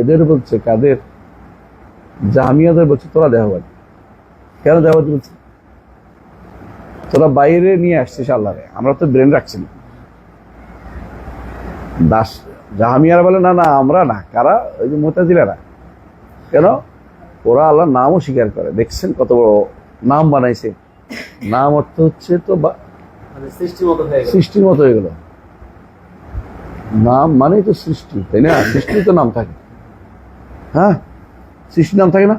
এদের বলছে কাদের? জামিয়াদের বলছে তোরা দেহবাদী। কেন দেহবাদী বলছে? তোরা বাইরে নিয়ে আসছিস আল্লাহরে। আমরা তো ব্রেন রাখছি না। দাস জাহামিয়ারা বলে না না আমরা না। কারা? ওই যে মোতাজিলারা। কেন? ওরা আল্লাহর নামও স্বীকার করে। দেখছেন কত বড় নাম বানাইছে। নাম অর্থ হচ্ছে তো মানে সৃষ্টির মতো হয়ে গেল। নাম মানেই তো সৃষ্টি তাই না? সৃষ্টি তো নাম থাকে। হ্যাঁ? সৃষ্টি নাম থাকে না?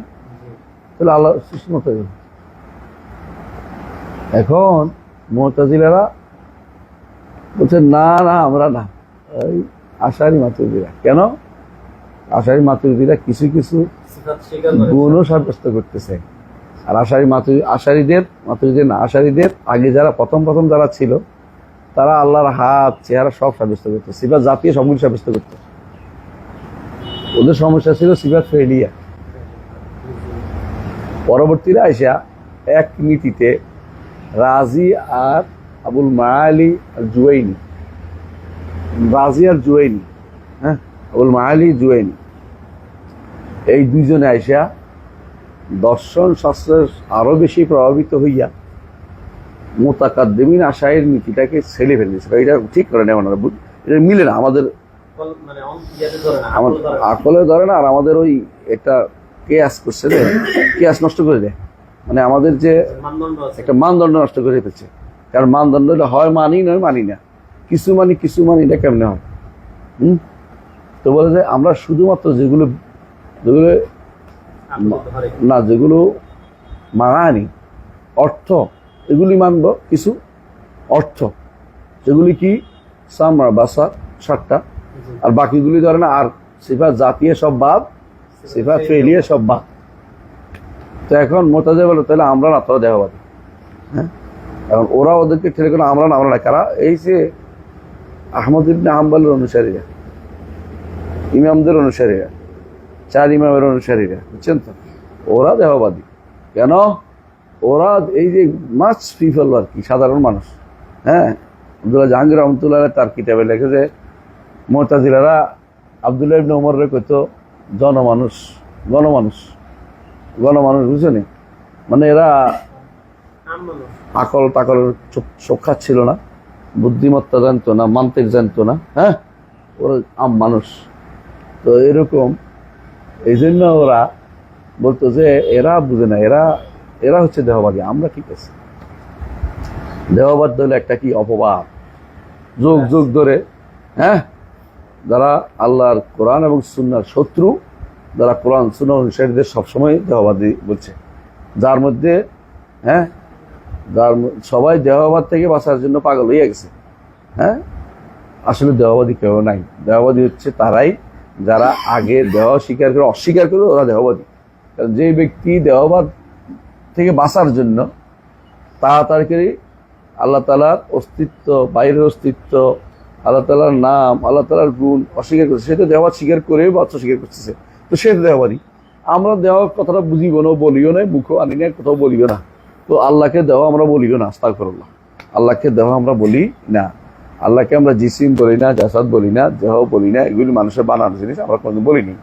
তাহলে আল্লাহ সৃষ্টির হয়ে এখন মোহতাজিলারা বলছে না না আমরা না। ওই আশারি মাতুরিরা কেন? আশারি মাতুরিরা কিছু কিছু গুণও সাব্যস্ত করতেছে। আর আশারি মাতুরি আশারিদের মাতুরিদের না আশারিদের আগে যারা প্রথম প্রথম যারা ছিল তারা আল্লাহর হাত চেহারা সব সাব্যস্ত করতো সিফাত জাতীয় সবগুলি সাব্যস্ত করতো ওদের সমস্যা ছিল সিফাত ফেলিয়া পরবর্তীরা আইসা এক নীতিতে রাজি আর আবুল মায়ালি আর জুয়াইনি। রাজি আর জুয়াইনি হ্যাঁ? আবুল মায়ালি জুয়াইনি। এই দুইজনে আইসা দর্শন শাস্ত্রের আরও বেশি প্রভাবিত হইয়া মোতাকাদ্দেমিন আশায়ের নীতিটাকে ছেলে ফেলে এটা ঠিক করে নেওয়া এটা মিলে না। আমাদের মানে অন- ইয়াতে ধরে না আমার আকল ধরে না। আর আমাদের ওই একটা কেয়াস করছে রে কেয়াস নষ্ট করে দেয় মানে আমাদের যে একটা মানদণ্ড নষ্ট করে ফেলছে কারণ মানদণ্ডটা হয় মানি নয় মানি না। কিছু মানি কিছু মানি এটা কেমনে হয়? হুম? তো বলে যে আমরা শুধুমাত্র যেগুলো যেগুলো না যেগুলো মানানি অর্থ এগুলি মানব। কিছু অর্থ যেগুলি কি? সামরা বাসা সাতটা। আর বাকিগুলি ধরে না আর সিফাত জাতীয় সব বাপ সিফাত ফেলিয়ে সব বাপ তো এখন মোতাজে বলে তাহলে আমরা না তোরা দেহবাদী হ্যাঁ? এখন ওরা ওদেরকে ঠেলে করে আমরা না আমরা না। কারা? এই যে আহমদ ইবনে হাম্বালের অনুসারীরা ইমামদের অনুসারীরা চার ইমামের অনুসারীরা বুঝছেন তো? ওরা দেহবাদী কেন? ওরা এই যে মাছ পিপল আর কি সাধারণ মানুষ। হ্যাঁ? আব্দুল্লাহ জাহাঙ্গীর রহমতুল্লাহ তার কিতাবে লেখেছে মোতাজিলারা আবদুল্লাহ ইবনে উমরের কইতো, জনমানুষ, গণমানুষ গণমানুষ বুঝছেন মানে এরা আকল টাকলের চোখা ছিল না, বুদ্ধিমত্তা জানতো না মান্তিক জানতো না হ্যাঁ? ওরা আম মানুষ। তো এরকম এই জন্য ওরা বলতো যে এরা বুঝে না, এরা এরা হচ্ছে দেহবাদী আমরা ঠিক আছে দেহবাদ হলো একটা কি, অপবাদ। যুগ যুগ ধরে হ্যাঁ? যারা আল্লাহর কোরআন এবং সুন্নার শত্রু, যারা কোরআন সুন্না অনুসারীদের সবসময় দেহবাদী বলছে। যার মধ্যে হ্যাঁ যার সবাই দেহবাদ থেকে বাঁচার জন্য পাগল হয়ে গেছে। হ্যাঁ আসলে দেহবাদী কেউ নাই। দেহবাদী হচ্ছে তারাই যারা আগে দেহ স্বীকার করে, অস্বীকার করে ওরা দেহবাদী। কারণ যে ব্যক্তি দেহবাদ থেকে বাঁচার জন্য তাড়াতাড়ি আল্লাহ তালার অস্তিত্ব, বাইরের অস্তিত্ব আল্লাহ তালার নাম, আল্লাহ তালার গুণ অস্বীকার করছে। সে তো দেহবাদ স্বীকার করে বাচ্চা স্বীকার করতেছে। তো সে তো দেহবাদী। আমরা দেহ কথাটা বুঝিব না, বলিও না, মুখও আনি না, কোথাও বলিও না। তো আল্লাহকে দেওয়া আমরা বলিও না আস্তাক করল্লাহ আল্লাহকে দেওয়া আমরা বলি না। আল্লাহকে আমরা জিসিম বলি না, জাসাদ বলি না, দেহ বলি না, এগুলি মানুষের বানানো জিনিস, আমরা কোনোদিন বলিনি।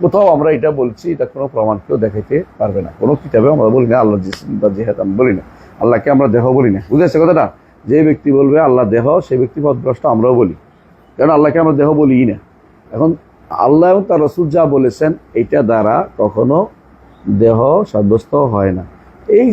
কোথাও আমরা এটা বলছি, এটা কোনো প্রমাণ কেউ দেখাইতে পারবে না। কোনো কিতাবে আমরা বলি না আল্লাহ জিসিম বা জেহাদ আমি বলি না। আল্লাহকে আমরা দেহ বলি না। বুঝেছে কথাটা? যে ব্যক্তি বলবে আল্লাহ দেহ, সেই ব্যক্তি পথভ্রষ্ট আমরাও বলি। কারণ আল্লাহকে আমরা দেহ বলি না। এখন আল্লাহ এবং তার রসুল যা বলেছেন, এইটা দ্বারা কখনো দেহ সাব্যস্ত হয় না। এই